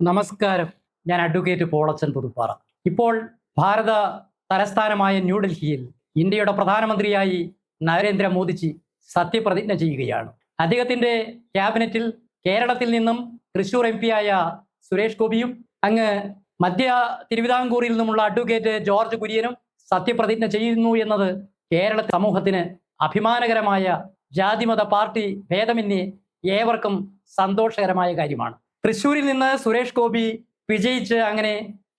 നമസ്കാരം. ഞാൻ അഡ്വക്കേറ്റ് പോളച്ചൻ പുതുപ്പാറ. ഇപ്പോൾ ഭാരത തലസ്ഥാനമായ ന്യൂഡൽഹിയിൽ ഇന്ത്യയുടെ പ്രധാനമന്ത്രിയായി നരേന്ദ്രമോദിജി സത്യപ്രതിജ്ഞ ചെയ്യുകയാണ്. അദ്ദേഹത്തിന്റെ ക്യാബിനറ്റിൽ കേരളത്തിൽ നിന്നും തൃശൂർ എം ആയ സുരേഷ് ഗോപിയും അങ്ങ് മധ്യ തിരുവിതാംകൂറിൽ നിന്നുമുള്ള അഡ്വക്കേറ്റ് ജോർജ് കുര്യനും സത്യപ്രതിജ്ഞ ചെയ്യുന്നു എന്നത് കേരള സമൂഹത്തിന് അഭിമാനകരമായ ജാതിമത പാർട്ടി ഭേദമന്യേ ഏവർക്കും സന്തോഷകരമായ കാര്യമാണ്. തൃശ്ശൂരിൽ നിന്ന് സുരേഷ് ഗോപി വിജയിച്ച് അങ്ങനെ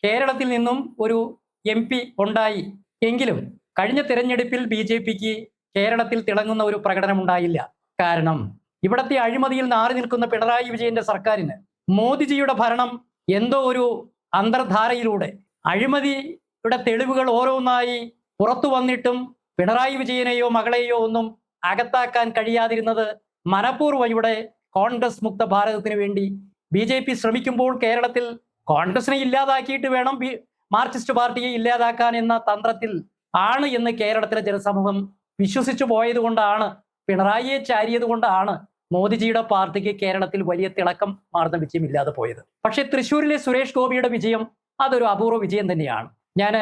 കേരളത്തിൽ നിന്നും ഒരു എം പി ഉണ്ടായി. എങ്കിലും കഴിഞ്ഞ തിരഞ്ഞെടുപ്പിൽ ബി ജെ പിക്ക് കേരളത്തിൽ തിളങ്ങുന്ന ഒരു പ്രകടനം ഉണ്ടായില്ല. കാരണം ഇവിടത്തെ അഴിമതിയിൽ നാറി നിൽക്കുന്ന പിണറായി വിജയന്റെ സർക്കാരിന് മോദിജിയുടെ ഭരണം എന്തോ ഒരു അന്തർധാരയിലൂടെ അഴിമതിയുടെ തെളിവുകൾ ഓരോന്നായി പുറത്തു വന്നിട്ടും പിണറായി വിജയനെയോ മകളെയോ ഒന്നും അകത്താക്കാൻ കഴിയാതിരുന്നത് മനഃപൂർവം ഇവിടെ കോൺഗ്രസ് മുക്ത ഭാരതത്തിന് വേണ്ടി ബി ജെ പി ശ്രമിക്കുമ്പോൾ കേരളത്തിൽ കോൺഗ്രസിനെ ഇല്ലാതാക്കിയിട്ട് വേണം ബി മാർക്സിസ്റ്റ് പാർട്ടിയെ ഇല്ലാതാക്കാൻ എന്ന തന്ത്രത്തിൽ ആണ് എന്ന് കേരളത്തിലെ ജനസമൂഹം വിശ്വസിച്ചു പോയത് കൊണ്ടാണ് പിണറായിയെ ചാരിയത് കൊണ്ടാണ് മോദിജിയുടെ പാർട്ടിക്ക് കേരളത്തിൽ വലിയ തിളക്കം മാർന്ന വിജയം ഇല്ലാതെ പോയത്. പക്ഷേ തൃശ്ശൂരിലെ സുരേഷ് ഗോപിയുടെ വിജയം അതൊരു അപൂർവ വിജയം തന്നെയാണ്. ഞാൻ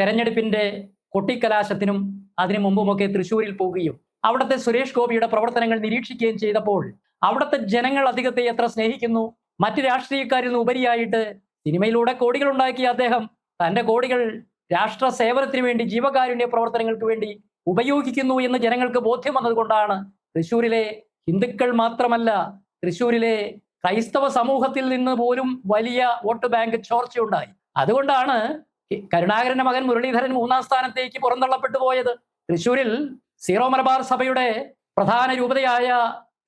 തെരഞ്ഞെടുപ്പിന്റെ കൊട്ടിക്കലാശത്തിനും അതിനു മുമ്പുമൊക്കെ തൃശ്ശൂരിൽ പോവുകയും അവിടുത്തെ സുരേഷ് ഗോപിയുടെ പ്രവർത്തനങ്ങൾ നിരീക്ഷിക്കുകയും ചെയ്തപ്പോൾ അവിടുത്തെ ജനങ്ങൾ അധികത്തെ എത്ര സ്നേഹിക്കുന്നു? മറ്റ് രാഷ്ട്രീയക്കാരിൽ നിന്ന് ഉപരിയായിട്ട് സിനിമയിലൂടെ കോടികൾ ഉണ്ടാക്കിയ അദ്ദേഹം തന്റെ കോടികൾ രാഷ്ട്ര സേവനത്തിന് വേണ്ടി ജീവകാരുണ്യ പ്രവർത്തനങ്ങൾക്ക് വേണ്ടി ഉപയോഗിക്കുന്നു എന്ന് ജനങ്ങൾക്ക് ബോധ്യം വന്നതുകൊണ്ടാണ് തൃശ്ശൂരിലെ ഹിന്ദുക്കൾ മാത്രമല്ല തൃശ്ശൂരിലെ ക്രൈസ്തവ സമൂഹത്തിൽ നിന്ന് പോലും വലിയ വോട്ട് ബാങ്ക് ചോർച്ചയുണ്ടായി. അതുകൊണ്ടാണ് കരുണാകരന്റെ മകൻ മുരളീധരൻ മൂന്നാം സ്ഥാനത്തേക്ക് പുറന്തള്ളപ്പെട്ടു പോയത്. തൃശ്ശൂരിൽ സീറോ മലബാർ സഭയുടെ പ്രധാന രൂപതയായ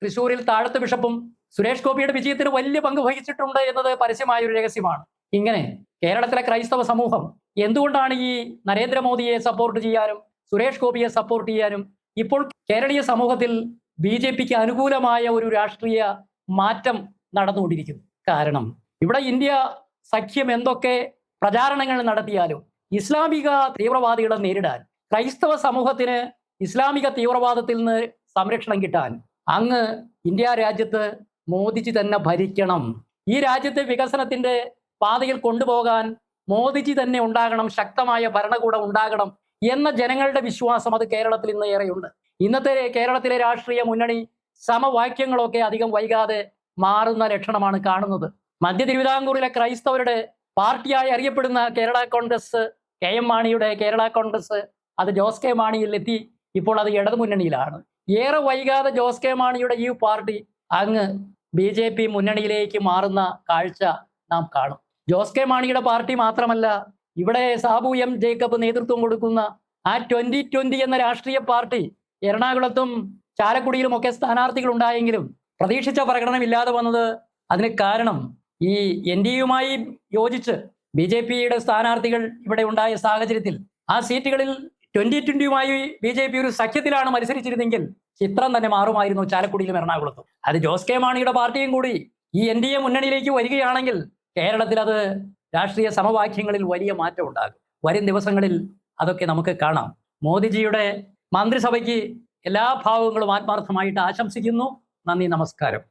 തൃശ്ശൂരിൽ താഴത്ത് ബിഷപ്പും സുരേഷ് ഗോപിയുടെ വിജയത്തിന് വലിയ പങ്ക് വഹിച്ചിട്ടുണ്ട് എന്നത് പരസ്യമായ ഒരു രഹസ്യമാണ്. ഇങ്ങനെ കേരളത്തിലെ ക്രൈസ്തവ സമൂഹം എന്തുകൊണ്ടാണ് ഈ നരേന്ദ്രമോദിയെ സപ്പോർട്ട് ചെയ്യാനും സുരേഷ് ഗോപിയെ സപ്പോർട്ട് ചെയ്യാനും ഇപ്പോൾ കേരളീയ സമൂഹത്തിൽ ബി ജെ പിക്ക് അനുകൂലമായ ഒരു രാഷ്ട്രീയ മാറ്റം നടന്നുകൊണ്ടിരിക്കുന്നു? കാരണം ഇവിടെ ഇന്ത്യ സഖ്യം എന്തൊക്കെ പ്രചാരണങ്ങൾ നടത്തിയാലും ഇസ്ലാമിക തീവ്രവാദികളെ നേരിടാൻ ക്രൈസ്തവ സമൂഹത്തിന് ഇസ്ലാമിക തീവ്രവാദത്തിൽ നിന്ന് സംരക്ഷണം കിട്ടാൻ അങ്ങ് ഇന്ത്യ രാജ്യത്ത് മോദിജി തന്നെ ഭരിക്കണം. ഈ രാജ്യത്തെ വികസനത്തിന്റെ പാതയിൽ കൊണ്ടുപോകാൻ മോദിജി തന്നെ ഉണ്ടാകണം ശക്തമായ ഭരണകൂടം ഉണ്ടാകണം എന്ന ജനങ്ങളുടെ വിശ്വാസം അത് കേരളത്തിൽ ഇന്ന് ഏറെയുണ്ട്. ഇന്നത്തെ കേരളത്തിലെ രാഷ്ട്രീയ മുന്നണി സമവാക്യങ്ങളൊക്കെ അധികം വൈകാതെ മാറുന്ന ലക്ഷണമാണ് കാണുന്നത്. മധ്യ തിരുവിതാംകൂറിലെ ക്രൈസ്തവരുടെ പാർട്ടിയായി അറിയപ്പെടുന്ന കേരള കോൺഗ്രസ് കെ എം മാണിയുടെ കേരള കോൺഗ്രസ് അത് ജോസ് കെ മാണിയിൽ എത്തി ഇപ്പോൾ അത് ഇടതുമുന്നണിയിലാണ്. ഏറെ വൈകാതെ ജോസ് കെ മാണിയുടെ ഈ പാർട്ടി അങ്ങ് ബി ജെ പി മുന്നണിയിലേക്ക് മാറുന്ന കാഴ്ച നാം കാണും. ജോസ് കെ മാണിയുടെ പാർട്ടി മാത്രമല്ല ഇവിടെ സാബു എം ജേക്കബ് നേതൃത്വം കൊടുക്കുന്ന ആ ട്വന്റി ട്വന്റി എന്ന രാഷ്ട്രീയ പാർട്ടി എറണാകുളത്തും ചാലക്കുടിയിലും ഒക്കെ സ്ഥാനാർത്ഥികൾ ഉണ്ടായെങ്കിലും പ്രതീക്ഷിച്ച പ്രകടനമില്ലാതെ വന്നത് അതിന് കാരണം ഈ എൻ ഡി യുമായി യോജിച്ച് ബി ജെ പിയുടെ സ്ഥാനാർത്ഥികൾ ഇവിടെ ഉണ്ടായ സാഹചര്യത്തിൽ ആ സീറ്റുകളിൽ ട്വന്റി ട്വന്റിയുമായി ബി ജെ പി ഒരു സഖ്യത്തിലാണ് മത്സരിച്ചിരുന്നെങ്കിൽ ചിത്രം തന്നെ മാറുമായിരുന്നു ചാലക്കുടിയിലും എറണാകുളത്തും. അത് ജോസ് കെ മാണിയുടെ പാർട്ടിയും കൂടി ഈ എൻ ഡി എ മുന്നണിയിലേക്ക് വരികയാണെങ്കിൽ കേരളത്തിൽ അത് രാഷ്ട്രീയ സമവാക്യങ്ങളിൽ വലിയ മാറ്റം ഉണ്ടാകും. വരും ദിവസങ്ങളിൽ അതൊക്കെ നമുക്ക് കാണാം. മോദിജിയുടെ മന്ത്രിസഭയ്ക്ക് എല്ലാ ഭാവങ്ങളും ആത്മാർത്ഥമായിട്ട് ആശംസിക്കുന്നു. നന്ദി നമസ്കാരം.